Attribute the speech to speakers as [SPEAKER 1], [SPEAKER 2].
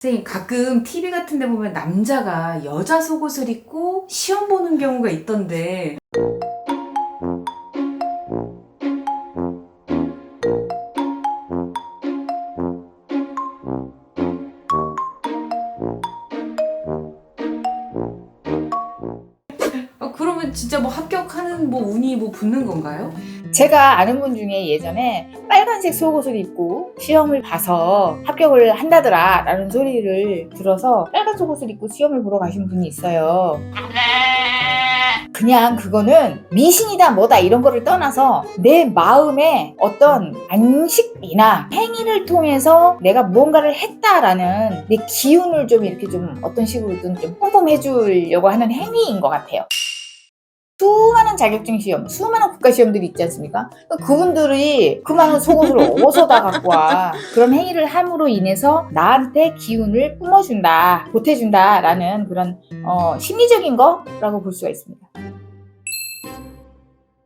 [SPEAKER 1] 선생님 가끔 TV 같은 데 보면 남자가 여자 속옷을 입고 시험 보는 경우가 있던데 그러면 진짜 뭐 합격하는 뭐 운이 뭐 붙는 건가요?
[SPEAKER 2] 제가 아는 분 중에 예전에 빨간색 속옷을 입고 시험을 봐서 합격을 한다더라 라는 소리를 들어서 빨간 속옷을 입고 시험을 보러 가신 분이 있어요. 그냥 그거는 미신이다 뭐다 이런 거를 떠나서 내 마음에 어떤 안식이나 행위를 통해서 내가 무언가를 했다라는 내 기운을 좀 이렇게 좀 어떤 식으로든 좀 뿜뿜해 주려고 하는 행위인 것 같아요. 자격증 시험, 수많은 국가 시험들이 있지 않습니까? 그분들이 그 많은 속옷을 어디서 다 갖고 와. 그런 행위를 함으로 인해서 나한테 기운을 뿜어준다, 보태준다라는 그런 어, 심리적인 거라고 볼 수가 있습니다.